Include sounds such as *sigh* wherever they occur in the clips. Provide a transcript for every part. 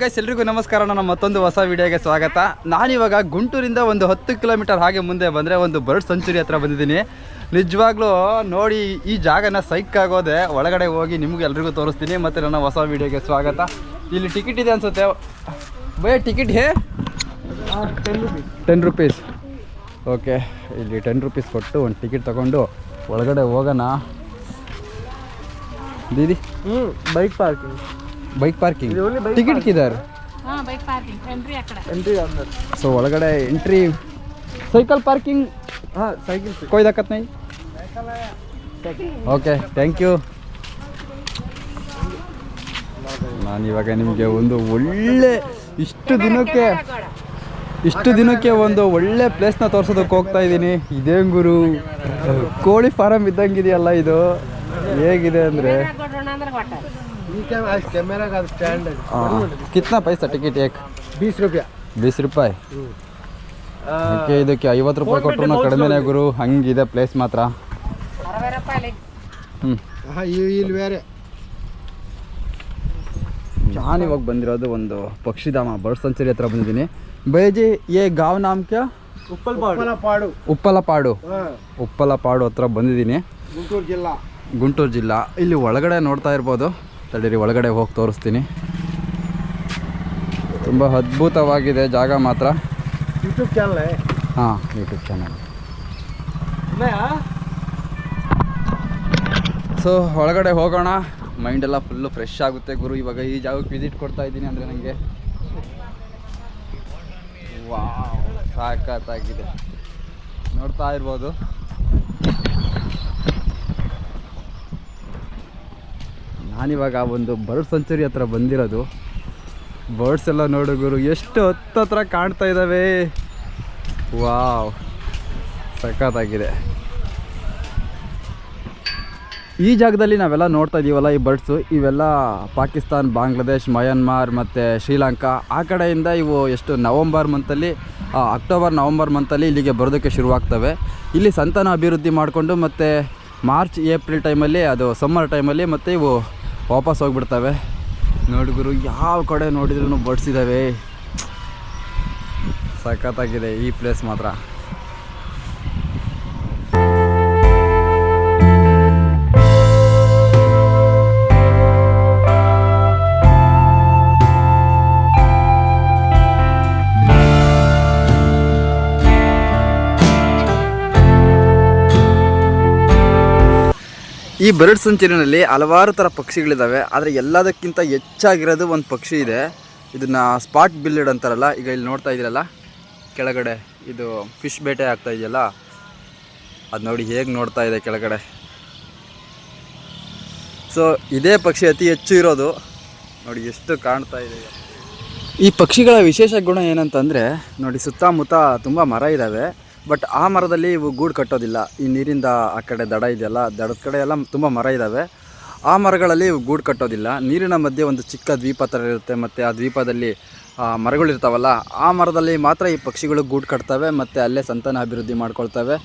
Guys ಎಲ್ರಿಗೂ ನಮಸ್ಕಾರ. ನನ್ನ ಮತ್ತೊಂದು ಹೊಸ ವಿಡಿಯೋಗೆ ಸ್ವಾಗತ. ನಾನಿವಾಗ ಗುಂಟೂರಿಂದ ಒಂದು ಹತ್ತು ಕಿಲೋಮೀಟರ್ ಹಾಗೆ ಮುಂದೆ ಬಂದರೆ ಒಂದು ಬರ್ಡ್ ಸೆಂಚುರಿ ಹತ್ರ ಬಂದಿದ್ದೀನಿ. ನಿಜವಾಗ್ಲೂ ನೋಡಿ, ಈ ಜಾಗನ ಸೈಕ್ ಆಗೋದೆ ಒಳಗಡೆ ಹೋಗಿ ನಿಮ್ಗೆ ಎಲ್ರಿಗೂ ತೋರಿಸ್ತೀನಿ. ಮತ್ತು ನನ್ನ ಹೊಸ ವಿಡಿಯೋಗೆ ಸ್ವಾಗತ. ಇಲ್ಲಿ ಟಿಕೆಟ್ ಇದೆ ಅನಿಸುತ್ತೆ. ಬೈ ಟಿಕೆಟ್ ಹೇ? ಟೆನ್ ರುಪೀಸ್ ಓಕೆ ಇಲ್ಲಿ ಟೆನ್ ರುಪೀಸ್ ಕೊಟ್ಟು ಒಂದು ಟಿಕೆಟ್ ತೊಗೊಂಡು ಒಳಗಡೆ ಹೋಗೋಣ. ದೀದಿ? ಹ್ಞೂ bike parking bike parking ticket ಕಿದಾರ್? So ಒಳಗಡೆ ಎಂಟ್ರಿ ಸೈಕಲ್ ಪಾರ್ಕಿಂಗ್ ಹಾಂ ಸೈಕಲ್ ಕೊಯ್ದಾಕತ್ ನೈ ಓಕೆ ಥ್ಯಾಂಕ್ ಯು ನಾನಿವಾಗ ನಿಮಗೆ ಒಂದು ಒಳ್ಳೆ ಇಷ್ಟು ದಿನಕ್ಕೆ ಇಷ್ಟು ದಿನಕ್ಕೆ ಒಂದು ಒಳ್ಳೆ ಪ್ಲೇಸ್ನ ತೋರ್ಸೋದಕ್ಕೆ ಹೋಗ್ತಾ ಇದ್ದೀನಿ. ಇದೇ ಗುರು ಕೋಳಿ ಫಾರಮ್ ಇದ್ದಂಗಿದೆಯಲ್ಲ ಇದು? ಹೇಗಿದೆ ಅಂದರೆ? ಅಂದ್ರೆ ಹೊಟ್ಟ ಈ ಕ್ಯಾಮ್ ಕ್ಯಾಮೆರಾ का स्टैंड है ಕಿತ್ನಾ ಪೈಸಾ ಟಿಕೆಟ್ ಏಕ್ बीस रुपया ಬೀಸ್ ರೂಪಾಯಿ ಓಕೆ ಇದಕ್ಕೆ ಐವತ್ತು ರೂಪಾಯಿ ಕೊಟ್ಟರು ಕಡಿಮೆನೇ ಗುರು ಹಂಗಿದೆ ಪ್ಲೇಸ್ ಮಾತ್ರ ಅರವೈ ರೂಪಾಯಿ ಹ್ಞೂ हाँ ये ಇಲ್ಲಿ ಬೇರೆ ನಾನು ಇವಾಗ ಬಂದಿರೋದು ಒಂದು ಪಕ್ಷಿಧಾಮ ಬರ್ಡ್ ಸೆಂಚುರಿ ಹತ್ರ ಬಂದಿದ್ದೀನಿ ಬೈಜಿ ಏ ಗಾವ್ ನಾಮ್ ಕ್ಯಾ ಉಪ್ಪಲ್ ಪಾಡು ಉಪ್ಪಲಪಾಡು ಹಾಂ ಉಪ್ಪಲಪಾಡು ಹತ್ರ ಬಂದಿದ್ದೀನಿ ಗುಂಟೂರು ಜಿಲ್ಲಾ ಗುಂಟೂರು ಜಿಲ್ಲಾ ಇಲ್ಲಿ ಒಳಗಡೆ ನೋಡ್ತಾ ಇರ್ಬೋದು ತಡೀರಿ ಒಳಗಡೆ ಹೋಗಿ ತೋರಿಸ್ತೀನಿ. ತುಂಬ ಅದ್ಭುತವಾಗಿದೆ ಜಾಗ ಮಾತ್ರ. ಯೂಟ್ಯೂಬ್ ಚಾನಲ್ ಹಾಂ ಯೂಟ್ಯೂಬ್ ಚಾನಲ್ ಸೊ ಒಳಗಡೆ ಹೋಗೋಣ. ಮೈಂಡೆಲ್ಲ ಫುಲ್ಲು ಫ್ರೆಶ್ ಆಗುತ್ತೆ ಗುರು. ಇವಾಗ ಈ ಜಾಗಕ್ಕೆ ವಿಸಿಟ್ ಕೊಡ್ತಾ ಇದ್ದೀನಿ ಅಂದರೆ ನನಗೆ ಸಾಕತ್ತಾಗಿದೆ ನೋಡ್ತಾ ಇರ್ಬೋದು. ನಾನಿವಾಗ ಒಂದು ಬರ್ಡ್ ಸೆಂಚುರಿ ಹತ್ರ ಬಂದಿರೋದು. ಬರ್ಡ್ಸ್ ಎಲ್ಲ ನೋಡು ಗುರು, ಎಷ್ಟು ಹತ್ತತ್ರ ಕಾಣ್ತಾ ಇದ್ದಾವೆ ವಾವ್ ಸಖತ್ತಾಗಿದೆ. ಈ ಜಾಗದಲ್ಲಿ ನಾವೆಲ್ಲ ನೋಡ್ತಾ ಇದ್ದೀವಲ್ಲ ಈ ಬರ್ಡ್ಸು ಇವೆಲ್ಲ ಪಾಕಿಸ್ತಾನ್, ಬಾಂಗ್ಲಾದೇಶ್, ಮಯನ್ಮಾರ್ ಮತ್ತು ಶ್ರೀಲಂಕಾ ಆ ಕಡೆಯಿಂದ ಇವು ಎಷ್ಟು ನವಂಬರ್ ಮಂತಲ್ಲಿ ಅಕ್ಟೋಬರ್, ನವಂಬರ್ ಮಂತಲ್ಲಿ ಇಲ್ಲಿಗೆ ಬರೋದಕ್ಕೆ ಶುರುವಾಗ್ತವೆ. ಇಲ್ಲಿ ಸಂತಾನ ಅಭಿವೃದ್ಧಿ ಮಾಡಿಕೊಂಡು ಮತ್ತು ಮಾರ್ಚ್, ಏಪ್ರಿಲ್ ಟೈಮಲ್ಲಿ ಅದು ಸಮ್ಮರ್ ಟೈಮಲ್ಲಿ ಮತ್ತು ಇವು ವಾಪಸ್ ಹೋಗ್ಬಿಡ್ತವೆ. ನೋಡಿಗರು ಯಾವ ಕಡೆ ನೋಡಿದ್ರೂ ಬಡ್ಸಿದ್ದಾವೆ ಸಖತ್ತಾಗಿದೆ ಈ ಪ್ಲೇಸ್ ಮಾತ್ರ. ಈ ಬರ್ಡ್ ಸೆಂಚುರಿನಲ್ಲಿ ಹಲವಾರು ಥರ ಪಕ್ಷಿಗಳಿದ್ದಾವೆ ಆದರೆ ಎಲ್ಲದಕ್ಕಿಂತ ಹೆಚ್ಚಾಗಿರೋದು ಒಂದು ಪಕ್ಷಿ ಇದೆ. ಇದನ್ನು ಸ್ಪಾಟ್ ಬಿಲ್ಲೆಡ್ ಅಂತಾರಲ್ಲ, ಈಗ ಇಲ್ಲಿ ನೋಡ್ತಾ ಇದ್ದೀರಲ್ಲ? ಕೆಳಗಡೆ ಇದು ಫಿಶ್ ಬೇಟೆ ಆಗ್ತಾ ಇದೆಯಲ್ಲ? ಅದು ನೋಡಿ ಹೇಗೆ ನೋಡ್ತಾ ಇದೆ ಕೆಳಗಡೆ. ಸೊ ಇದೇ ಪಕ್ಷಿ ಅತಿ ಹೆಚ್ಚು ಇರೋದು. ನೋಡಿ ಎಷ್ಟು ಕಾಣ್ತಾ ಇದೆ. ಈ ಪಕ್ಷಿಗಳ ವಿಶೇಷ ಗುಣ ಏನಂತಂದರೆ, ನೋಡಿ ಸುತ್ತಮುತ್ತ ತುಂಬ ಮರ ಇದ್ದಾವೆ ಬಟ್ ಆ ಮರದಲ್ಲಿ ಇವು ಗೂಡು ಕಟ್ಟೋದಿಲ್ಲ. ಈ ನೀರಿಂದ ಆ ಕಡೆ ದಡ ಇದೆಯಲ್ಲ, ದಡದ ಕಡೆ ಎಲ್ಲ ತುಂಬ ಮರ ಇದ್ದಾವೆ ಆ ಮರಗಳಲ್ಲಿ ಇವು ಗೂಡು ಕಟ್ಟೋದಿಲ್ಲ. ನೀರಿನ ಮಧ್ಯೆ ಒಂದು ಚಿಕ್ಕ ದ್ವೀಪ ಥರ ಇರುತ್ತೆ ಮತ್ತು ಆ ದ್ವೀಪದಲ್ಲಿ ಮರಗಳಿರ್ತಾವಲ್ಲ ಆ ಮರದಲ್ಲಿ ಮಾತ್ರ ಈ ಪಕ್ಷಿಗಳು ಗೂಡು ಕಟ್ತವೆ ಮತ್ತು ಅಲ್ಲೇ ಸಂತಾನ ಅಭಿವೃದ್ಧಿ ಮಾಡ್ಕೊಳ್ತವೆ.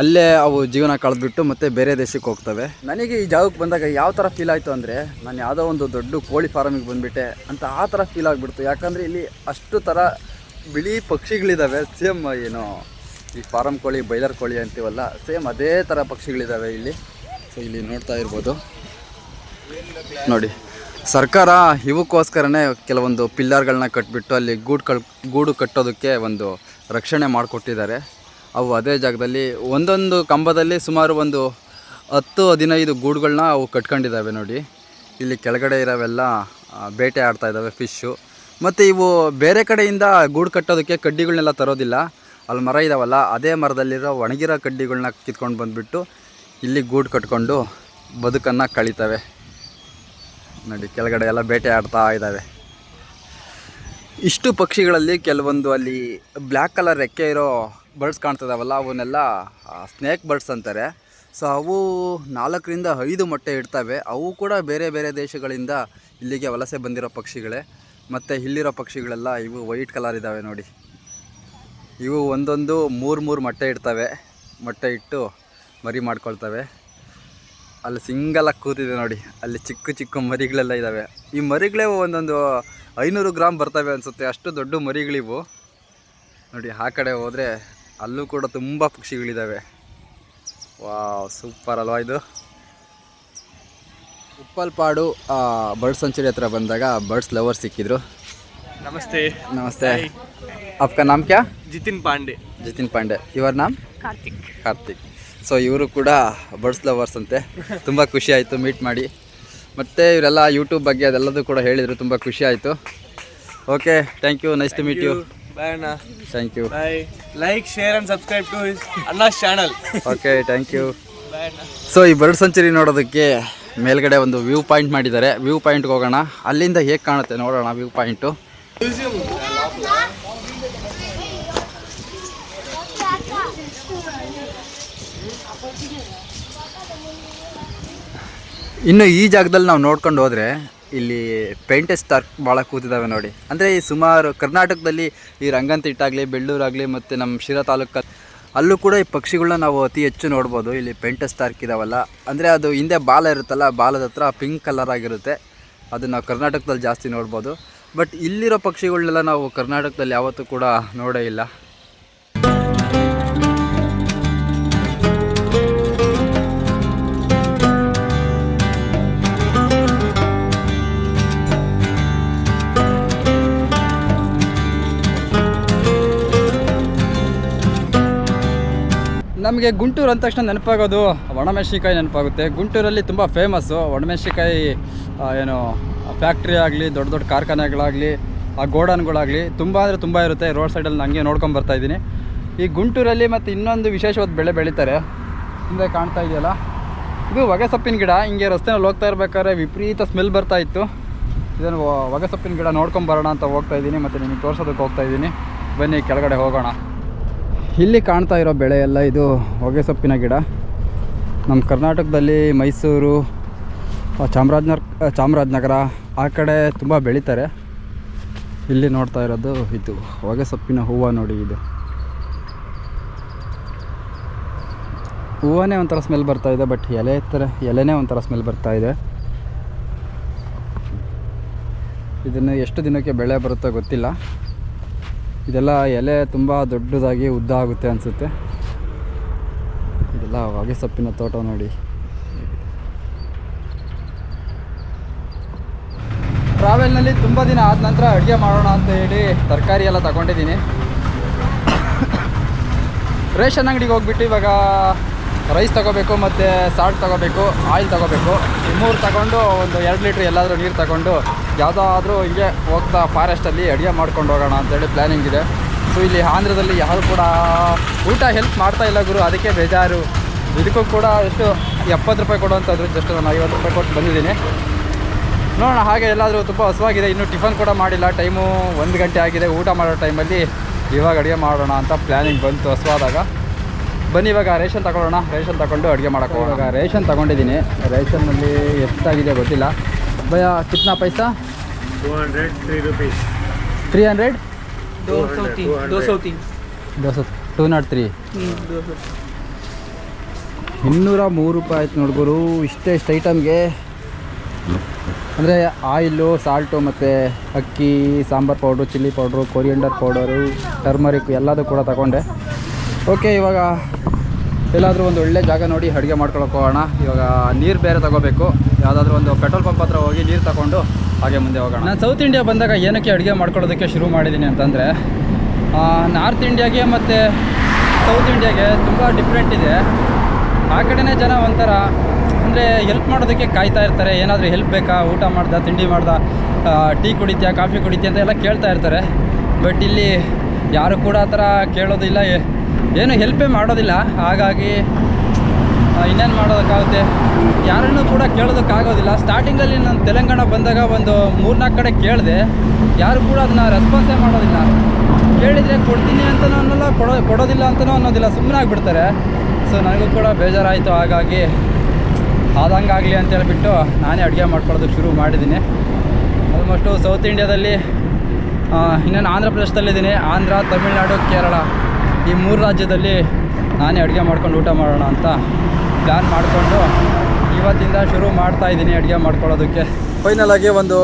ಅಲ್ಲೇ ಅವು ಜೀವನ ಕಳೆದ್ಬಿಟ್ಟು ಮತ್ತು ಬೇರೆ ದೇಶಕ್ಕೆ ಹೋಗ್ತವೆ. ನನಗೆ ಈ ಜಾಗಕ್ಕೆ ಬಂದಾಗ ಯಾವ ಥರ ಫೀಲ್ ಆಯಿತು ಅಂದರೆ, ನಾನು ಯಾವುದೋ ಒಂದು ದೊಡ್ಡ ಕೋಳಿ ಫಾರಮಿಗೆ ಬಂದುಬಿಟ್ಟೆ ಅಂತ ಆ ಥರ ಫೀಲ್ ಆಗಿಬಿಡ್ತು. ಯಾಕಂದರೆ ಇಲ್ಲಿ ಅಷ್ಟು ಥರ ಬಿಳಿ ಪಕ್ಷಿಗಳಿದ್ದಾವೆ ಸೇಮ್ ಏನು ಈ ಫಾರಮ್ ಕೋಳಿ ಬೈಲರ್ ಕೋಳಿ ಅಂತೀವಲ್ಲ ಸೇಮ್ ಅದೇ ಥರ ಪಕ್ಷಿಗಳಿದ್ದಾವೆ ಇಲ್ಲಿ. ಸೊ ಇಲ್ಲಿ ನೋಡ್ತಾ ಇರ್ಬೋದು. ನೋಡಿ, ಸರ್ಕಾರ ಇವಕ್ಕೋಸ್ಕರನೇ ಕೆಲವೊಂದು ಪಿಲ್ಲರ್ಗಳನ್ನ ಕಟ್ಬಿಟ್ಟು ಅಲ್ಲಿ ಗೂಡು ಕಳ್, ಗೂಡು ಕಟ್ಟೋದಕ್ಕೆ ಒಂದು ರಕ್ಷಣೆ ಮಾಡಿಕೊಟ್ಟಿದ್ದಾರೆ. ಅವು ಅದೇ ಜಾಗದಲ್ಲಿ ಒಂದೊಂದು ಕಂಬದಲ್ಲಿ ಸುಮಾರು ಒಂದು ಹತ್ತು, ಹದಿನೈದು ಗೂಡುಗಳನ್ನ ಅವು ಕಟ್ಕೊಂಡಿದ್ದಾವೆ ನೋಡಿ. ಇಲ್ಲಿ ಕೆಳಗಡೆ ಇರೋವೆಲ್ಲ ಬೇಟೆ ಆಡ್ತಾ ಇದ್ದಾವೆ ಫಿಶ್ಶು ಮತ್ತು ಇವು ಬೇರೆ ಕಡೆಯಿಂದ ಗೂಡು ಕಟ್ಟೋದಕ್ಕೆ ಕಡ್ಡಿಗಳನ್ನೆಲ್ಲ ತರೋದಿಲ್ಲ. ಅಲ್ಲಿ ಮರ ಇದಾವಲ್ಲ, ಅದೇ ಮರದಲ್ಲಿರೋ ಒಣಗಿರೋ ಕಡ್ಡಿಗಳನ್ನ ಕಿತ್ಕೊಂಡು ಬಂದುಬಿಟ್ಟು ಇಲ್ಲಿ ಗೂಡು ಕಟ್ಕೊಂಡು ಬದುಕನ್ನು ಕಳೀತವೆ. ನೋಡಿ, ಕೆಳಗಡೆ ಎಲ್ಲ ಬೇಟೆ ಆಡ್ತಾ ಇದ್ದಾವೆ ಇಷ್ಟು ಪಕ್ಷಿಗಳಲ್ಲಿ ಕೆಲವೊಂದು ಅಲ್ಲಿ ಬ್ಲ್ಯಾಕ್ ಕಲರ್ ರೆಕ್ಕೆ ಇರೋ ಬರ್ಡ್ಸ್ ಕಾಣ್ತಿದಾವಲ್ಲ, ಅವನ್ನೆಲ್ಲ ಸ್ನೇಕ್ ಬರ್ಡ್ಸ್ ಅಂತಾರೆ. ಸೊ, ಅವು ನಾಲ್ಕರಿಂದ ಐದು ಮೊಟ್ಟೆ ಇಡ್ತವೆ. ಅವು ಕೂಡ ಬೇರೆ ಬೇರೆ ದೇಶಗಳಿಂದ ಇಲ್ಲಿಗೆ ವಲಸೆ ಬಂದಿರೋ ಪಕ್ಷಿಗಳೇ. ಮತ್ತು ಇಲ್ಲಿರೋ ಪಕ್ಷಿಗಳೆಲ್ಲ ಇವು ವೈಟ್ ಕಲರ್ ಇದ್ದಾವೆ ನೋಡಿ. ಇವು ಒಂದೊಂದು ಮೂರು ಮೂರು ಮೊಟ್ಟೆ ಇಡ್ತವೆ. ಮೊಟ್ಟೆ ಇಟ್ಟು ಮರಿ ಮಾಡ್ಕೊಳ್ತವೆ. ಅಲ್ಲಿ ಸಿಂಗಲಾಗಿ ಕೂತಿದೆ ನೋಡಿ. ಅಲ್ಲಿ ಚಿಕ್ಕ ಚಿಕ್ಕ ಮರಿಗಳೆಲ್ಲ ಇದ್ದಾವೆ. ಈ ಮರಿಗಳೇ ಒಂದೊಂದು ಐನೂರು ಗ್ರಾಮ್ ಬರ್ತವೆ ಅನಿಸುತ್ತೆ. ಅಷ್ಟು ದೊಡ್ಡ ಮರಿಗಳಿವು. ನೋಡಿ, ಆ ಕಡೆ ಹೋದರೆ ಅಲ್ಲೂ ಕೂಡ ತುಂಬ ಪಕ್ಷಿಗಳಿದ್ದಾವೆ ವಾವ್, ಸೂಪರ್ ಅಲ್ವಾ ಇದು? ಉಪ್ಪಲ್ಪಾಡು ಬರ್ಡ್ ಸೆಂಚುರಿ ಹತ್ರ ಬಂದಾಗ ಬರ್ಡ್ಸ್ ಲವರ್ ಸಿಕ್ಕಿದ್ರು नमस्ते ನಮಸ್ತೆ आपका नाम क्या जितिन पांडे ಜತಿನ್ ಪಾಂಡೆ ಇವರ ನಾಮ್ ಕಾರ್ತಿಕ್ ಕಾರ್ತಿಕ್ ಸೊ ಇವರು ಕೂಡ ಬರ್ಡ್ಸ್ ಲವರ್ಸ್ ಅಂತೆ ತುಂಬ ಖುಷಿ ಆಯಿತು ಮೀಟ್ ಮಾಡಿ ಮತ್ತು ಇವರೆಲ್ಲ ಯೂಟ್ಯೂಬ್ ಬಗ್ಗೆ ಅದೆಲ್ಲದೂ ಕೂಡ ಹೇಳಿದರು ತುಂಬ ಖುಷಿ ಆಯಿತು okay thank you nice to meet you bye ना thank you bye like share and subscribe to his Anna's channel okay thank you bye ना ಸೊ ಈ ಬರ್ಡ್ ಸೆಂಚುರಿ ನೋಡೋದಕ್ಕೆ ಮೇಲ್ಗಡೆ ಒಂದು ವ್ಯೂ ಪಾಯಿಂಟ್ ಮಾಡಿದ್ದಾರೆ. ವ್ಯೂ ಪಾಯಿಂಟ್ಗೆ ಹೋಗೋಣ. ಅಲ್ಲಿಂದ ಹೇಗೆ ಕಾಣುತ್ತೆ ನೋಡೋಣ ವ್ಯೂ ಪಾಯಿಂಟು. ಇನ್ನು ಈ ಜಾಗದಲ್ಲಿ ನಾವು ನೋಡ್ಕೊಂಡು ಹೋದರೆ ಇಲ್ಲಿ ಪೇಂಟೆಸ್ ಸ್ಟಾರ್ಕ್ ಭಾಳ ಕೂತಿದ್ದಾವೆ ನೋಡಿ. ಅಂದರೆ ಈ ಸುಮಾರು ಕರ್ನಾಟಕದಲ್ಲಿ ಈ ರಂಗಂತಿಟ್ಟಾಗಲಿ ಬೆಳ್ಳೂರಾಗಲಿ ಮತ್ತು ನಮ್ಮ ಶಿರಾ ತಾಲೂಕು ಅಲ್ಲೂ ಕೂಡ ಈ ಪಕ್ಷಿಗಳನ್ನ ನಾವು ಅತಿ ಹೆಚ್ಚು ನೋಡ್ಬೋದು. ಇಲ್ಲಿ ಪೆಂಟಸ್ ಸ್ಟಾರ್ಕ್ ಇದಾವಲ್ಲ. ಅಂದರೆ ಅದು ಹಿಂದೆ ಬಾಲ ಇರುತ್ತಲ್ಲ ಬಾಲದ ಹತ್ರ ಪಿಂಕ್ ಕಲರ್ ಆಗಿರುತ್ತೆ. ಅದು ನಾವು ಕರ್ನಾಟಕದಲ್ಲಿ ಜಾಸ್ತಿ ನೋಡ್ಬೋದು. ಬಟ್ ಇಲ್ಲಿರೋ ಪಕ್ಷಿಗಳನ್ನೆಲ್ಲ ನಾವು ಕರ್ನಾಟಕದಲ್ಲಿ ಯಾವತ್ತೂ ಕೂಡ ನೋಡೇ ಇಲ್ಲ. ನಮಗೆ ಗುಂಟೂರು ಅಂದ ತಕ್ಷಣ ನೆನಪಾಗೋದು ಒಣಮೆಣಸಿಕಾಯಿ ನೆನಪಾಗುತ್ತೆ. ಗುಂಟೂರಲ್ಲಿ ತುಂಬ ಫೇಮಸ್ಸು ಒಣಮೆಣಸಿಕಾಯಿ ಏನು ಫ್ಯಾಕ್ಟ್ರಿ ಆಗಲಿ, ದೊಡ್ಡ ದೊಡ್ಡ ಕಾರ್ಖಾನೆಗಳಾಗಲಿ, ಆ, ಗೋಡನ್ಗಳಾಗಲಿ ತುಂಬ ಅಂದರೆ ತುಂಬ ಇರುತ್ತೆ. ರೋಡ್ ಸೈಡಲ್ಲಿ ನನಗೆ ನೋಡ್ಕೊಂಡು ಬರ್ತಾ ಇದ್ದೀನಿ. ಈ ಗುಂಟೂರಲ್ಲಿ ಮತ್ತು ಇನ್ನೊಂದು ವಿಶೇಷವಾದ ಬೆಳೆ ಬೆಳೀತಾರೆ. ಹಿಂದೆ ಕಾಣ್ತಾ ಇದೆಯಲ್ಲ? ಇದು ಹೊಗೆಸೊಪ್ಪಿನ ಗಿಡ. ಹಿಂಗೆ ರಸ್ತೆನಲ್ಲಿ ಹೋಗ್ತಾ ಇರ್ಬೇಕಾದ್ರೆ ವಿಪರೀತ ಸ್ಮೆಲ್ ಬರ್ತಾ ಇತ್ತು. ಇದನ್ನು ಹೊಗೆಸೊಪ್ಪಿನ ಹೊಗೆ ಗಿಡ ನೋಡ್ಕೊಂಡು ಬರೋಣ ಅಂತ ಹೋಗ್ತಾ ಇದ್ದೀನಿ. ಮತ್ತು ನಿಮಗೆ ತೋರಿಸೋದಕ್ಕೆ ಹೋಗ್ತಾ ಇದ್ದೀನಿ. ಬನ್ನಿ, ಕೆಳಗಡೆ ಹೋಗೋಣ. ಇಲ್ಲಿ ಕಾಣ್ತಾ ಇರೋ ಬೆಳೆ ಎಲ್ಲ ಇದು ಹೊಗೆ ಸೊಪ್ಪಿನ ಗಿಡ. ನಮ್ಮ ಕರ್ನಾಟಕದಲ್ಲಿ ಮೈಸೂರು ಚಾಮರಾಜನಗರ ಚಾಮರಾಜನಗರ ಆ ಕಡೆ ತುಂಬ ಬೆಳೀತಾರೆ. ಇಲ್ಲಿ ನೋಡ್ತಾ ಇರೋದು ಇದು ಹೊಗೆ ಸೊಪ್ಪಿನ ಹೂವು ನೋಡಿ ಇದು. ಹೂವನೇ ಒಂಥರ ಸ್ಮೆಲ್ ಬರ್ತಾ ಇದೆ ಬಟ್ ಎಲೆ ಥರ ಎಲೆನೇ ಒಂಥರ ಸ್ಮೆಲ್ ಬರ್ತಾ ಇದೆ. ಇದನ್ನು ಎಷ್ಟು ದಿನಕ್ಕೆ ಬೆಳೆ ಬರುತ್ತೋ ಗೊತ್ತಿಲ್ಲ. ಇದೆಲ್ಲ ಎಲೆ ತುಂಬ ದೊಡ್ಡದಾಗಿ ಉದ್ದ ಆಗುತ್ತೆ ಅನಿಸುತ್ತೆ. ಇದೆಲ್ಲ ಹೊಗೆ ಸೊಪ್ಪಿನ ತೋಟ ನೋಡಿ. ಟ್ರಾವೆಲ್ನಲ್ಲಿ ತುಂಬ ದಿನ ಆದ ನಂತರ ಅಡುಗೆ ಮಾಡೋಣ ಅಂತ ಹೇಳಿ ತರಕಾರಿ ಎಲ್ಲ ತಗೊಂಡಿದ್ದೀನಿ. ರೇಷನ್ ಅಂಗಡಿಗೆ ಹೋಗ್ಬಿಟ್ಟು ಇವಾಗ ರೈಸ್ ತಗೋಬೇಕು ಮತ್ತು ಸಾಲ್ಟ್ ತಗೋಬೇಕು ಆಯಿಲ್ ತಗೋಬೇಕು. ಈ ಮೂರು ತಗೊಂಡು ಒಂದು ಎರಡು ಲೀಟ್ರ್ ಎಲ್ಲಾದರೂ ನೀರು ತಗೊಂಡು ಯಾವುದಾದ್ರೂ ಹಿಂಗೆ ಹೋಗ್ತಾ ಫಾರೆಸ್ಟಲ್ಲಿ ಅಡುಗೆ ಮಾಡ್ಕೊಂಡು ಹೋಗೋಣ ಅಂತೇಳಿ ಪ್ಲ್ಯಾನಿಂಗ್ ಇದೆ. ಸೊ ಇಲ್ಲಿ ಆಂಧ್ರದಲ್ಲಿ ಯಾರು ಕೂಡ ಊಟ ಹೆಲ್ಪ್ ಮಾಡ್ತಾ ಇಲ್ಲ ಗುರು, ಅದಕ್ಕೆ ಬೇಜಾರು. ಇದಕ್ಕೂ ಕೂಡ ಎಷ್ಟು ಎಪ್ಪತ್ತು ರೂಪಾಯಿ ಕೊಡುವಂಥದ್ದು ಜಸ್ಟ್ ನಾನು ಐವತ್ತು ರೂಪಾಯಿ ಕೊಟ್ಟು ಬಂದಿದ್ದೀನಿ. ನೋಡೋಣ, ಹಾಗೆ ಎಲ್ಲಾದರೂ ತುಂಬ ಹಸುವಾಗಿದೆ, ಇನ್ನೂ ಟಿಫನ್ ಕೂಡ ಮಾಡಿಲ್ಲ. ಟೈಮು ಒಂದು ಗಂಟೆ ಆಗಿದೆ, ಊಟ ಮಾಡೋ ಟೈಮಲ್ಲಿ ಇವಾಗ ಅಡುಗೆ ಮಾಡೋಣ ಅಂತ ಪ್ಲ್ಯಾನಿಂಗ್ ಬಂತು ಹಸುವಾದಾಗ. ಬನ್ನಿ ಇವಾಗ ರೇಷನ್ ತಗೊಳ್ಳೋಣ ರೇಷನ್ ತಗೊಂಡು ಅಡುಗೆ ಮಾಡೋಕೆ ಇವಾಗ ರೇಷನ್ ತಗೊಂಡಿದ್ದೀನಿ ರೇಷನ್ನಲ್ಲಿ ಎಷ್ಟಾಗಿದೆ ಗೊತ್ತಿಲ್ಲ ಭಯ ಕಿತ್ನಾ ಪೈಸಾ two hundred three rupees three hundred दो सौ तीन दो सौ तीन ದೋಸೆ ಟೂ ನಾಟ್ ತ್ರೀ दो सौ ಇನ್ನೂರ ಮೂರು ರೂಪಾಯಿ ಆಯ್ತು ನೋಡ್ಗುರು ಇಷ್ಟೇ ಇಷ್ಟು ಐಟಮ್ಗೆ ಅಂದರೆ ಆಯಿಲು ಸಾಲ್ಟು ಮತ್ತು ಅಕ್ಕಿ sambar powder chilli powder coriander powder turmeric ಎಲ್ಲದೂ ಕೂಡ ತಗೊಂಡೆ ಓಕೆ ಇವಾಗ ಎಲ್ಲಾದರೂ ಒಂದು ಒಳ್ಳೆ ಜಾಗ ನೋಡಿ ಅಡುಗೆ ಮಾಡ್ಕೊಳಕ್ಕೆ ಹೋಗೋಣ. ಇವಾಗ ನೀರು ಬೇರೆ ತಗೋಬೇಕು. ಯಾವುದಾದ್ರೂ ಒಂದು ಪೆಟ್ರೋಲ್ ಪಂಪ್ ಹತ್ರ ಹೋಗಿ ನೀರು ತಗೊಂಡು ಹಾಗೆ ಮುಂದೆ ಹೋಗೋಣ. ನಾನು ಸೌತ್ ಇಂಡಿಯಾ ಬಂದಾಗ ಏನಕ್ಕೆ ಅಡುಗೆ ಮಾಡ್ಕೊಳ್ಳೋದಕ್ಕೆ ಶುರು ಮಾಡಿದ್ದೀನಿ ಅಂತಂದರೆ ನಾರ್ತ್ ಇಂಡಿಯಾಗೆ ಮತ್ತು ಸೌತ್ ಇಂಡಿಯಾಗೆ ತುಂಬ ಡಿಫ್ರೆಂಟ್ ಇದೆ. ಆ ಕಡೆನೇ ಜನ ಒಂಥರ, ಅಂದರೆ ಹೆಲ್ಪ್ ಮಾಡೋದಕ್ಕೆ ಕಾಯ್ತಾ ಇರ್ತಾರೆ. ಏನಾದರೂ ಹೆಲ್ಪ್ ಬೇಕಾ? ಊಟ ಮಾಡ್ದ? ತಿಂಡಿ ಮಾಡ್ದ? ಟೀ ಕುಡಿತೀಯಾ? ಕಾಫಿ ಕುಡಿತೀಯ? ಅಂತ ಎಲ್ಲ ಕೇಳ್ತಾ ಇರ್ತಾರೆ. ಬಟ್ ಇಲ್ಲಿ ಯಾರು ಕೂಡ ಆ ಥರ ಕೇಳೋದಿಲ್ಲ. ಏನು ಹೆಲ್ಪೇ ಮಾಡೋದಿಲ್ಲ. ಹಾಗಾಗಿ ಇನ್ನೇನು ಮಾಡೋದಕ್ಕಾಗುತ್ತೆ? ಯಾರನ್ನೂ ಕೂಡ ಕೇಳೋದಕ್ಕಾಗೋದಿಲ್ಲ. ಸ್ಟಾರ್ಟಿಂಗಲ್ಲಿ ನಾನು ತೆಲಂಗಾಣ ಬಂದಾಗ ಒಂದು ಮೂರ್ನಾಲ್ಕು ಕಡೆ ಕೇಳಿದೆ. ಯಾರು ಕೂಡ ಅದನ್ನ ರೆಸ್ಪಾನ್ಸೇ ಮಾಡೋದಿಲ್ಲ. ಕೇಳಿದರೆ ಕೊಡ್ತೀನಿ ಅಂತಲೂ ಅನ್ನೋಲ್ಲ, ಕೊಡೋ, ಕೊಡೋದಿಲ್ಲ ಅಂತಲೂ ಅನ್ನೋದಿಲ್ಲ. ಸುಮ್ಮನೆ ಆಗಿಬಿಡ್ತಾರೆ. ಸೊ ನನಗೂ ಕೂಡ ಬೇಜಾರಾಯಿತು. ಹಾಗಾಗಿ, ಆದಂಗಾಗಲಿ ಅಂತ ಹೇಳ್ಬಿಟ್ಟು ನಾನೇ ಅಡುಗೆ ಮಾಡ್ಕೊಳ್ಳೋದಕ್ಕೆ ಶುರು ಮಾಡಿದ್ದೀನಿ. ಆಲ್ಮೋಸ್ಟು ಸೌತ್ ಇಂಡಿಯಾದಲ್ಲಿ ಇನ್ನೇನು ಆಂಧ್ರ ಪ್ರದೇಶದಲ್ಲಿದ್ದೀನಿ. ಆಂಧ್ರ, ತಮಿಳ್ನಾಡು, ಕೇರಳ. ಈ ಮೂರು ರಾಜ್ಯದಲ್ಲಿ ನಾನೇ ಅಡುಗೆ ಮಾಡ್ಕೊಂಡು ಊಟ ಮಾಡೋಣ ಅಂತ ಪ್ಲ್ಯಾನ್ ಮಾಡಿಕೊಂಡು ಇವತ್ತಿಂದ ಶುರು ಮಾಡ್ತಾ ಇದ್ದೀನಿ ಅಡುಗೆ ಮಾಡ್ಕೊಳ್ಳೋದಕ್ಕೆ. ಫೈನಲಾಗಿ ಒಂದು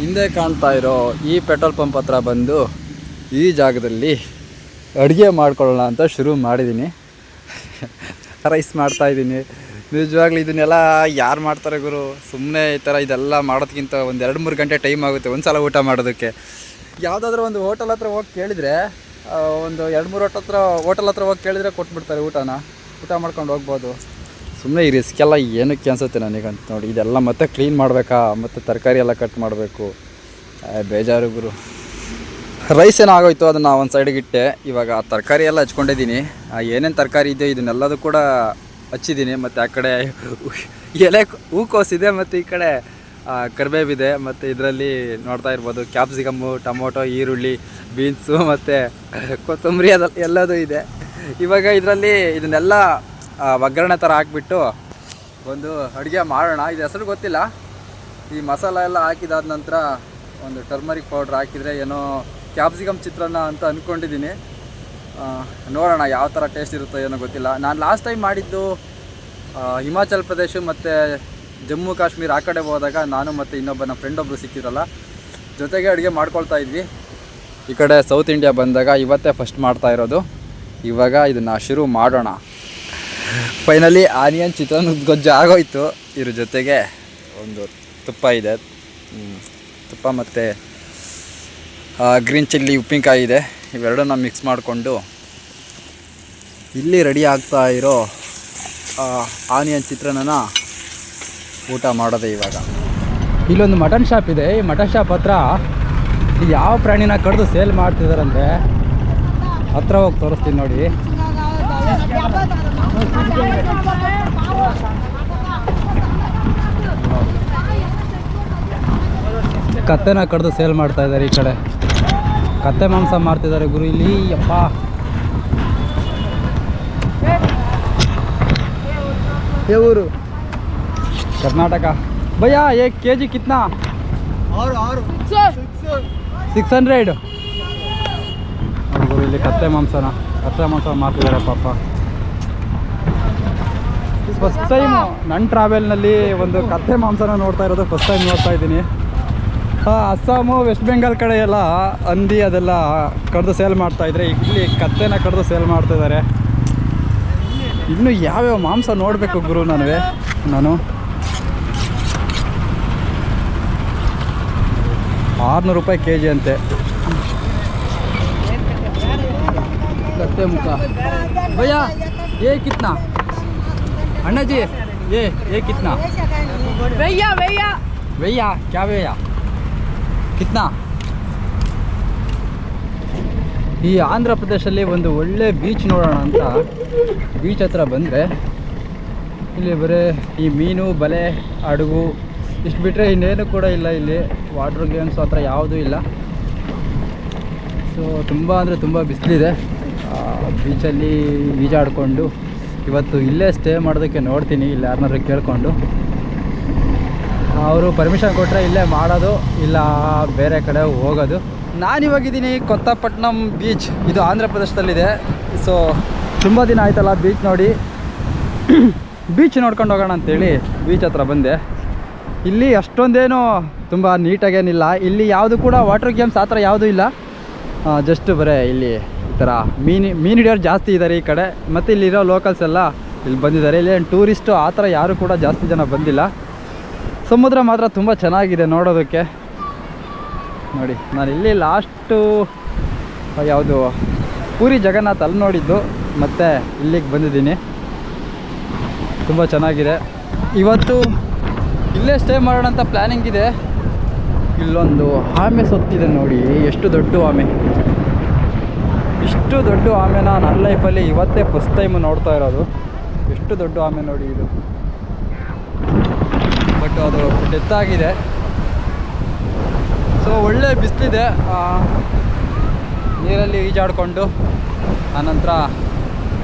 ಹಿಂದೆ ಕಾಣ್ತಾ ಇರೋ ಈ ಪೆಟ್ರೋಲ್ ಪಂಪ್ ಹತ್ರ ಬಂದು ಈ ಜಾಗದಲ್ಲಿ ಅಡುಗೆ ಮಾಡ್ಕೊಳ್ಳೋಣ ಅಂತ ಶುರು ಮಾಡಿದ್ದೀನಿ. ರೈಸ್ ಮಾಡ್ತಾಯಿದ್ದೀನಿ ನಿಜವಾಗ್ಲೂ ಇದನ್ನೆಲ್ಲ ಯಾರು ಮಾಡ್ತಾರೆ ಗುರು? ಸುಮ್ಮನೆ ಈ ಥರ ಇದೆಲ್ಲ ಮಾಡೋದಕ್ಕಿಂತ ಒಂದು ಎರಡು ಮೂರು ಗಂಟೆ ಟೈಮ್ ಆಗುತ್ತೆ ಒಂದು ಸಲ ಊಟ ಮಾಡೋದಕ್ಕೆ. ಯಾವುದಾದ್ರೂ ಒಂದು ಹೋಟೆಲ್ ಹತ್ರ ಹೋಗಿ ಕೇಳಿದರೆ ಒಂದು ಎರಡು ಮೂರು ಹೊಟ್ಟ ಹತ್ರ ಹೋಟೆಲ್ ಹತ್ರ ಹೋಗಿ ಕೇಳಿದರೆ ಕೊಟ್ಬಿಡ್ತಾರೆ ಊಟನ. ಊಟ ಮಾಡ್ಕೊಂಡು ಹೋಗ್ಬೋದು. ಸುಮ್ಮನೆ ಈ ರಿಸ್ಕ್ ಎಲ್ಲ ಏನಕ್ಕೆ ಅನ್ಸುತ್ತೆ ನನಗಂತ ನೋಡಿ, ಇದೆಲ್ಲ ಮತ್ತೆ ಕ್ಲೀನ್ ಮಾಡಬೇಕಾ? ಮತ್ತು ತರಕಾರಿ ಎಲ್ಲ ಕಟ್ ಮಾಡಬೇಕು. ಬೇಜಾರು ಗುರು. ರೈಸ್ ಏನಾಗೋಯ್ತು ಅದನ್ನು ಒಂದು ಸೈಡಿಗೆ ಇಟ್ಟೆ. ಇವಾಗ ತರಕಾರಿ ಎಲ್ಲ ಹಚ್ಕೊಂಡಿದ್ದೀನಿ. ಏನೇನು ತರಕಾರಿ ಇದೆ ಇದನ್ನೆಲ್ಲದೂ ಕೂಡ ಹಚ್ಚಿದ್ದೀನಿ. ಮತ್ತು ಆ ಕಡೆ ಎಲೆ ಹೂಕೋಸಿದೆ ಮತ್ತು ಈ ಕಡೆ ಕರಿಬೇವಿದೆ ಮತ್ತು ಇದರಲ್ಲಿ ನೋಡ್ತಾ ಇರ್ಬೋದು ಕ್ಯಾಪ್ಸಿಕಮ್ಮು, ಟೊಮೊಟೊ, ಈರುಳ್ಳಿ, ಬೀನ್ಸು ಮತ್ತು ಕೊತ್ತಂಬರಿ ಅದೆಲ್ಲ ಎಲ್ಲದೂ ಇದೆ. ಇವಾಗ ಇದರಲ್ಲಿ ಇದನ್ನೆಲ್ಲ ಒಗ್ಗರಣೆ ಥರ ಹಾಕ್ಬಿಟ್ಟು ಒಂದು ಅಡುಗೆ ಮಾಡೋಣ. ಇದು ಹೆಸರು ಗೊತ್ತಿಲ್ಲ. ಈ ಮಸಾಲ ಎಲ್ಲ ಹಾಕಿದಾದ ನಂತರ ಒಂದು ಟರ್ಮರಿಕ್ ಪೌಡ್ರ್ ಹಾಕಿದರೆ ಏನೋ ಕ್ಯಾಪ್ಸಿಕಮ್ ಚಿತ್ರಾನ್ನ ಅಂತ ಅಂದ್ಕೊಂಡಿದ್ದೀನಿ ನೋಡೋಣ ಯಾವ ಥರ ಟೇಸ್ಟ್ ಇರುತ್ತೋ ಏನೋ ಗೊತ್ತಿಲ್ಲ. ನಾನು ಲಾಸ್ಟ್ ಟೈಮ್ ಮಾಡಿದ್ದು ಹಿಮಾಚಲ್ ಪ್ರದೇಶ ಮತ್ತು ಜಮ್ಮು ಕಾಶ್ಮೀರ ಆ ಕಡೆ ಹೋದಾಗ ನಾನು ಮತ್ತು ಇನ್ನೊಬ್ಬ ನಮ್ಮ ಫ್ರೆಂಡ್ ಒಬ್ಬರು ಸಿಕ್ಕಿರಲ್ಲ ಜೊತೆಗೆ ಅಡುಗೆ ಮಾಡ್ಕೊಳ್ತಾ ಇದ್ವಿ. ಈ ಕಡೆ ಸೌತ್ ಇಂಡಿಯಾ ಬಂದಾಗ ಇವತ್ತೇ ಫಸ್ಟ್ ಮಾಡ್ತಾ ಇರೋದು. ಇವಾಗ ಇದನ್ನು ಶುರು ಮಾಡೋಣ. ಫೈನಲಿ ಆನಿಯನ್ ಚಿತ್ರಾನ್ನ ಗೊಜ್ಜು ಆಗೋಯ್ತು. ಇದ್ರ ಜೊತೆಗೆ ಒಂದು ತುಪ್ಪ ಇದೆ. ತುಪ್ಪ ಮತ್ತು ಗ್ರೀನ್ ಚಿಲ್ಲಿ ಉಪ್ಪಿನಕಾಯಿ ಇದೆ. ಇವೆರಡನ್ನ ಮಿಕ್ಸ್ ಮಾಡಿಕೊಂಡು ಇಲ್ಲಿ ರೆಡಿ ಆಗ್ತಾ ಇರೋ ಆನಿಯನ್ ಚಿತ್ರಾನ್ನನ ಊಟ ಮಾಡೋದೆ ಇವಾಗ. ಇಲ್ಲೊಂದು ಮಟನ್ ಶಾಪ್ ಇದೆ. ಈ ಮಟನ್ ಶಾಪ್ ಹತ್ರ ಯಾವ ಪ್ರಾಣಿನ ಕಡಿದು ಸೇಲ್ ಮಾಡ್ತಿದಾರಂತೆ ಹತ್ರ ಹೋಗಿ ತೋರಿಸ್ತೀನಿ ನೋಡಿ. ಕತ್ತೆನ ಕಡಿದು ಸೇಲ್ ಮಾಡ್ತಾ ಇದ್ದಾರೆ ಈ ಕಡೆ. ಕತ್ತೆ ಮಾಂಸ ಮಾರ್ತಿದ್ದಾರೆ ಗುರು ಇಲ್ಲಿ. ಯಪ್ಪ. ये ಊರು ಕರ್ನಾಟಕ ಭಯ ಏಕ್ ಕೆ ಜಿ और ಸಿಕ್ಸ್ ಹಂಡ್ರೆಡ್ ಗುರು ಇಲ್ಲಿ ಕತ್ತೆ ಮಾಂಸನ. ಕತ್ತೆ ಮಾಂಸ ಮಾಡ್ತಿದ್ದಾರೆ ಪಾಪ. ಫಸ್ಟ್ ಟೈಮ್ ನನ್ನ ಟ್ರಾವೆಲ್ನಲ್ಲಿ ಒಂದು ಕತ್ತೆ ಮಾಂಸನ ನೋಡ್ತಾ ಇರೋದು ಫಸ್ಟ್ ಟೈಮ್ ನೋಡ್ತಾ ಇದ್ದೀನಿ. ಅಸ್ಸಾಮು ವೆಸ್ಟ್ ಬೆಂಗಾಲ್ ಕಡೆ ಎಲ್ಲ ಹಂದಿ ಅದೆಲ್ಲ ಕಡ್ದು ಸೇಲ್ ಮಾಡ್ತಾ ಇದ್ರೆ ಇಲ್ಲಿ ಕತ್ತೆನ ಕಡ್ದು ಸೇಲ್ ಮಾಡ್ತಾ ಇದ್ದಾರೆ ಇನ್ನು ಯಾವ್ಯಾವ ಮಾಂಸ ನೋಡಬೇಕು ಗುರು ನನಗೆ? ನಾನು. ಆರುನೂರು ರೂಪಾಯಿ ಕೆ ಜಿ ಅಂತೆ. ಕತ್ತೆ ಮುಖ. ಭಯ್ಯ ಏ ಕಿತ್ನಾ? ಅಣ್ಣಾಜಿ ಏ ಏ ಕಿತ್ನಾ? ಭಯ್ಯ ಭಯ್ಯ. ಭಯ್ಯ ಕ್ಯಾ ಕಿತ್ನ ಕಿತ್ನಾ? ಈ ಆಂಧ್ರ ಪ್ರದೇಶದಲ್ಲಿ ಒಂದು ಒಳ್ಳೆ ಬೀಚ್ ನೋಡೋಣ ಅಂತ ಬೀಚ್ ಹತ್ರ ಬಂದರೆ ಇಲ್ಲಿ ಬರೀ ಈ ಮೀನು ಬಲೆ ಹಡಗು ಇಷ್ಟು ಬಿಟ್ಟರೆ ಇನ್ನೇನು ಕೂಡ ಇಲ್ಲ ಇಲ್ಲಿ. ವಾಟ್ರ್ ಗೇಮ್ಸ್ ಆ ಥರ ಯಾವುದೂ ಇಲ್ಲ. ಸೊ ತುಂಬ ಅಂದರೆ ತುಂಬ ಬಿಸಿಲಿದೆ. ಬೀಚಲ್ಲಿ ಈಜಾಡಿಕೊಂಡು ಇವತ್ತು ಇಲ್ಲೇ ಸ್ಟೇ ಮಾಡೋದಕ್ಕೆ ನೋಡ್ತೀನಿ, ಇಲ್ಲಿ ಯಾರನ್ನಾದ್ರು ಕೇಳಿಕೊಂಡು. ಅವರು ಪರ್ಮಿಷನ್ ಕೊಟ್ಟರೆ ಇಲ್ಲೇ ಮಾಡೋದು, ಇಲ್ಲ ಬೇರೆ ಕಡೆ ಹೋಗೋದು. ನಾನಿವಾಗಿದ್ದೀನಿ ಕೊತ್ತಪಟ್ಟಣಂ ಬೀಚ್ ಇದು ಆಂಧ್ರ ಪ್ರದೇಶದಲ್ಲಿದೆ. ಸೊ ತುಂಬ ದಿನ ಆಯ್ತಲ್ಲ ಬೀಚ್ ನೋಡಿ. *coughs* ಬೀಚ್ ನೋಡ್ಕೊಂಡು ಹೋಗೋಣ ಅಂತೇಳಿ ಬೀಚ್ ಹತ್ರ ಬಂದೆ. ಇಲ್ಲಿ ಅಷ್ಟೊಂದೇನು ತುಂಬ ನೀಟಾಗೇನಿಲ್ಲ ಇಲ್ಲಿ ಯಾವುದು ಕೂಡ ವಾಟರ್ ಗೇಮ್ಸ್ ಆ ಥರ ಯಾವುದೂ ಇಲ್ಲ. ಜಸ್ಟ್ ಬರೇ ಇಲ್ಲಿ ಈ ಥರ ಮೀನು ಮೀನು ಹಿಡಿಯೋರು ಜಾಸ್ತಿ ಇದ್ದಾರೆ ಈ ಕಡೆ. ಮತ್ತು ಇಲ್ಲಿರೋ ಲೋಕಲ್ಸ್ ಎಲ್ಲ ಇಲ್ಲಿ ಬಂದಿದ್ದಾರೆ. ಇಲ್ಲಿ ಟೂರಿಸ್ಟು ಆ ಥರ ಯಾರು ಕೂಡ ಜಾಸ್ತಿ ಜನ ಬಂದಿಲ್ಲ. ಸಮುದ್ರ ಮಾತ್ರ ತುಂಬ ಚೆನ್ನಾಗಿದೆ ನೋಡೋದಕ್ಕೆ. ನೋಡಿ, ನಾನು ಇಲ್ಲಿ ಲಾಸ್ಟು ಯಾವುದು ಪೂರಿ ಜಗನ್ನಾಥ್ ಅಲ್ಲಿ ನೋಡಿದ್ದು. ಮತ್ತು ಇಲ್ಲಿಗೆ ಬಂದಿದ್ದೀನಿ. ತುಂಬ ಚೆನ್ನಾಗಿದೆ. ಇವತ್ತು ಇಲ್ಲೇ ಸ್ಟೇ ಮಾಡೋಣ ಅಂತ ಪ್ಲ್ಯಾನಿಂಗ್ ಇದೆ. ಇಲ್ಲೊಂದು ಆಮೆ ಸೊತ್ತಿದೆ ನೋಡಿ, ಎಷ್ಟು ದೊಡ್ಡ ಆಮೆ. ಇಷ್ಟು ದೊಡ್ಡ ಆಮೆನ ನನ್ನ ಲೈಫಲ್ಲಿ ಇವತ್ತೇ ಫಸ್ಟ್ ಟೈಮ್ ನೋಡ್ತಾ ಇರೋದು. ಎಷ್ಟು ದೊಡ್ಡ ಆಮೆ ನೋಡಿ ಇದು. ಬಟ್ ಅದು ಡೆತ್ ಆಗಿದೆ. ಸೊ ಒಳ್ಳೆ ಬಿಸಿಲಿದೆ. ನೀರಲ್ಲಿ ಈಜಾಡಿಕೊಂಡು, ಆನಂತರ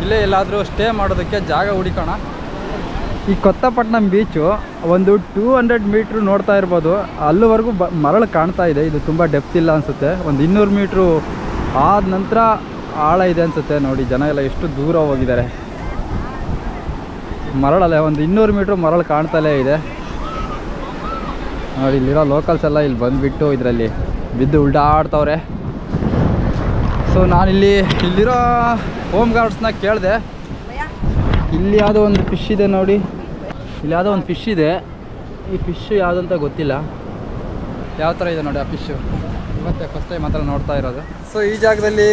ಇಲ್ಲೇ ಎಲ್ಲಾದರೂ ಸ್ಟೇ ಮಾಡೋದಕ್ಕೆ ಜಾಗ ಹುಡುಕೋಣ. ಈ ಕೊತ್ತಪಟ್ಟಣಂ ಬೀಚು ಒಂದು ಟೂ ಹಂಡ್ರೆಡ್ ಮೀಟ್ರ್ ನೋಡ್ತಾ ಇರ್ಬೋದು. ಅಲ್ಲಿವರೆಗೂ ಬ ಮರಳು ಕಾಣ್ತಾ ಇದೆ. ಇದು ತುಂಬ ಡೆಪ್ತ್ ಇಲ್ಲ ಅನಿಸುತ್ತೆ. ಒಂದು ಇನ್ನೂರು ಮೀಟ್ರು ಆದ ನಂತರ ಆಳ ಇದೆ ಅನಿಸುತ್ತೆ. ನೋಡಿ ಜನ ಎಲ್ಲ ಎಷ್ಟು ದೂರ ಹೋಗಿದ್ದಾರೆ. ಮರಳಲ್ಲೇ ಒಂದು ಇನ್ನೂರು ಮೀಟ್ರ್ ಮರಳು ಕಾಣ್ತಲೇ ಇದೆ. ನೋಡಿ ಇಲ್ಲಿರೋ ಲೋಕಲ್ಸ್ ಎಲ್ಲ ಇಲ್ಲಿ ಬಂದುಬಿಟ್ಟು ಇದರಲ್ಲಿ ಬಿದ್ದು ಉಲ್ಟಾಡ್ತವ್ರೆ. ಸೊ ನಾನಿಲ್ಲಿ ಇಲ್ಲಿರೋ ಹೋಮ್ ಗಾರ್ಡ್ಸ್ನ ಕೇಳಿದೆ. ಇಲ್ಲಿ ಯಾವುದೋ ಒಂದು ಫಿಶ್ ಇದೆ ನೋಡಿ. ಇಲ್ಲಿ ಯಾವುದೋ ಒಂದು ಫಿಶ್ ಇದೆ. ಈ ಫಿಶ್ ಯಾವುದಂತ ಗೊತ್ತಿಲ್ಲ. ಯಾವ ಥರ ಇದೆ ನೋಡಿ ಆ ಫಿಶ್ಶು ಇವತ್ತೆ ಫಸ್ಟ್ ಟೈಮ್ ಮಾತ್ರ ನೋಡ್ತಾ ಇರೋದು. ಸೊ ಈ ಜಾಗದಲ್ಲಿ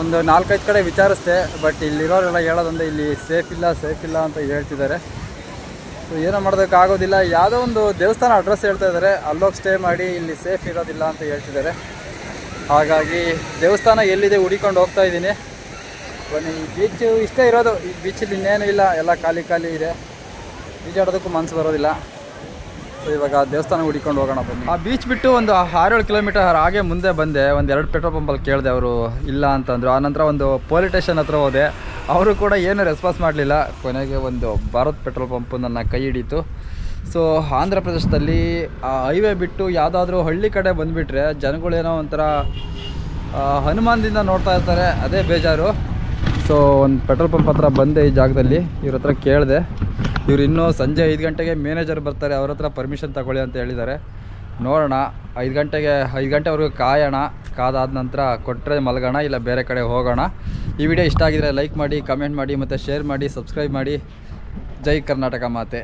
ಒಂದು ನಾಲ್ಕೈದು ಕಡೆ ವಿಚಾರಿಸ್ದೆ ಬಟ್ ಇಲ್ಲಿರೋರೆಲ್ಲ ಹೇಳೋದಂದ್ರೆ ಇಲ್ಲಿ ಸೇಫ್ ಇಲ್ಲ ಸೇಫ್ ಇಲ್ಲ ಅಂತ ಹೇಳ್ತಿದ್ದಾರೆ. ಸೊ ಏನೋ ಮಾಡೋದಕ್ಕಾಗೋದಿಲ್ಲ ಯಾವುದೋ ಒಂದು ದೇವಸ್ಥಾನ ಅಡ್ರೆಸ್ ಹೇಳ್ತಾ ಇದ್ದಾರೆ. ಅಲ್ಲೋಗಿ ಸ್ಟೇ ಮಾಡಿ ಇಲ್ಲಿ ಸೇಫ್ ಇರೋದಿಲ್ಲ ಅಂತ ಹೇಳ್ತಿದ್ದಾರೆ. ಹಾಗಾಗಿ ದೇವಸ್ಥಾನ ಎಲ್ಲಿದೆ ಹುಡಿಕೊಂಡು ಹೋಗ್ತಾ ಇದ್ದೀನಿ. ಬನ್ನಿ ಈ ಬೀಚು ಇಷ್ಟೇ ಇರೋದು. ಈ ಬೀಚಲ್ಲಿ ಇನ್ನೇನು ಇಲ್ಲ. ಎಲ್ಲ ಖಾಲಿ ಖಾಲಿ ಇದೆ. ಈಜಾಡೋದಕ್ಕೂ ಮನಸ್ಸು ಬರೋದಿಲ್ಲ. ಸೊ ಇವಾಗ ದೇವಸ್ಥಾನ ಹುಡಿಕೊಂಡು ಹೋಗೋಣ ಬನ್ನಿ. ಆ ಬೀಚ್ ಬಿಟ್ಟು ಒಂದು ಆರೇಳು ಕಿಲೋಮೀಟರ್ ಹಾಗೆ ಮುಂದೆ ಬಂದೆ. ಒಂದು ಎರಡು ಪೆಟ್ರೋಲ್ ಪಂಪಲ್ಲಿ ಕೇಳಿದೆ ಅವರು, ಇಲ್ಲ ಅಂತಂದರು. ಆನಂತರ ಒಂದು ಪೊಲೀಸ್ ಸ್ಟೇಷನ್ ಹತ್ರ ಹೋದೆ. ಅವರು ಕೂಡ ಏನೂ ರೆಸ್ಪಾನ್ಸ್ ಮಾಡಲಿಲ್ಲ. ಕೊನೆಗೆ ಒಂದು ಭಾರತ್ ಪೆಟ್ರೋಲ್ ಪಂಪ್ ನನ್ನ ಕೈ ಹಿಡಿತು. ಸೊ ಆಂಧ್ರ ಪ್ರದೇಶದಲ್ಲಿ ಆ ಹೈವೇ ಬಿಟ್ಟು ಯಾವುದಾದ್ರೂ ಹಳ್ಳಿ ಕಡೆ ಬಂದುಬಿಟ್ರೆ ಜನಗಳೇನೋ ಒಂಥರ ಹನುಮಾನದಿಂದ ನೋಡ್ತಾ ಇರ್ತಾರೆ. ಅದೇ ಬೇಜಾರು. ಸೊ ಒಂದು ಪೆಟ್ರೋಲ್ ಪಂಪ್ ಹತ್ರ ಬಂದೆ ಈ ಜಾಗದಲ್ಲಿ. ಇವ್ರ ಹತ್ರ ಕೇಳಿದೆ. ಇವ್ರು ಇನ್ನೂ ಸಂಜೆ ಐದು ಗಂಟೆಗೆ ಮ್ಯಾನೇಜರ್ ಬರ್ತಾರೆ. ಅವ್ರ ಹತ್ರ ಪರ್ಮಿಷನ್ ತಗೊಳ್ಳಿ ಅಂತ ಹೇಳಿದ್ದಾರೆ ನೋಡೋಣ. ಐದು ಗಂಟೆಗೆ, ಐದು ಗಂಟೆವರೆಗೂ ಕಾಯೋಣ. ಕಾದಾದ ನಂತರ ಕೊಟ್ಟರೆ ಮಲಗೋಣ, ಇಲ್ಲ ಬೇರೆ ಕಡೆ ಹೋಗೋಣ. ಈ ವಿಡಿಯೋ ಇಷ್ಟ ಆಗಿದ್ರೆ ಲೈಕ್ ಮಾಡಿ ಕಮೆಂಟ್ ಮಾಡಿ, ಮತ್ತು ಶೇರ್ ಮಾಡಿ ಸಬ್ಸ್ಕ್ರೈಬ್ ಮಾಡಿ. ಜೈ ಕರ್ನಾಟಕ ಮಾತೆ.